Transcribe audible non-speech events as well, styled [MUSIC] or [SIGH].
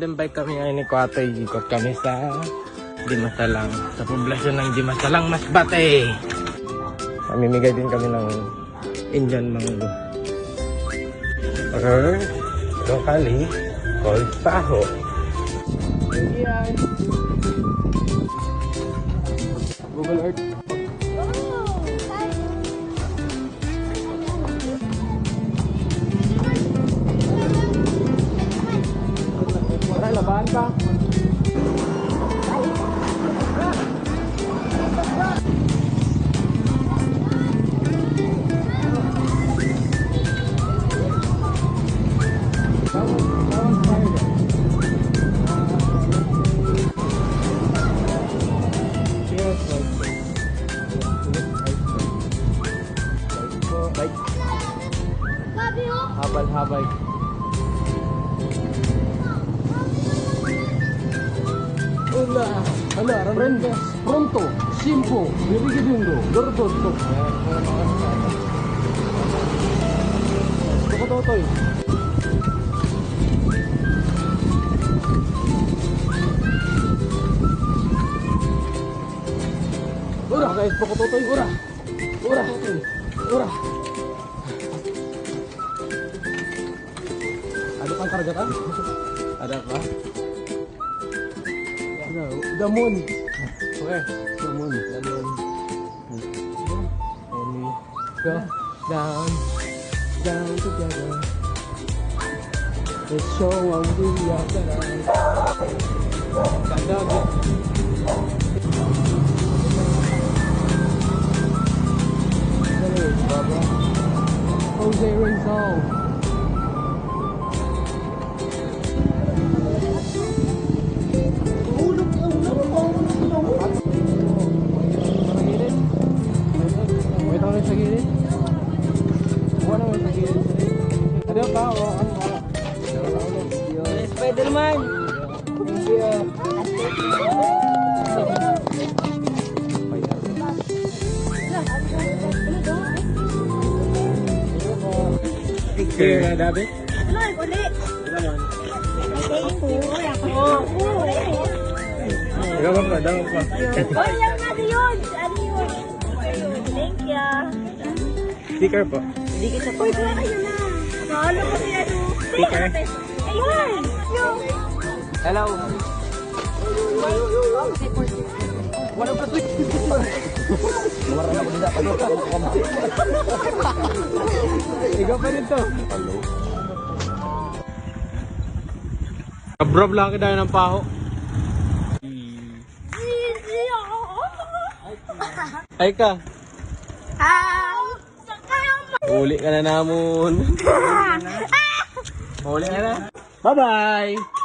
Bike kami ngayon ni Kuwatoy. Ikot kami sa Dimasalang. Sa poblasyon ng Dimasalang, Masbate. Mamimigay din kami ng Indian mango. Or locally called Taho. Yan. Google Earth. Ay, labahan ka. Bike. Habal-habal. Hola. Hola, Prendes, pronto, simpo, bibigyan gordo, Tokototoy. Ura, guys, Tokototoy, ura. Ura, ura. Ada pang karga kan? Ada apa? No, the moon. Where? The moon. The moon. And we go down, down together. Let's show how we are better. Jose Rizal. Spider-Man! Thank you. Picture na David? Ano uli? Ikaw ba pa? Daw pa. Oy, yan di yun! Ano yun? Thank you. Sticker po. Hindi kita pa. Uy, kuha kayo na. Nakalo ko si ano. Sticker. Ayun! No. Hello. Wala pa tweet. Ikaw pa rin to. Kabrob lang kita ng paho. Ako. Ay ka. Hi! Sakama! Uli ka na namon. [LAUGHS] Uli ka na. Bye-bye.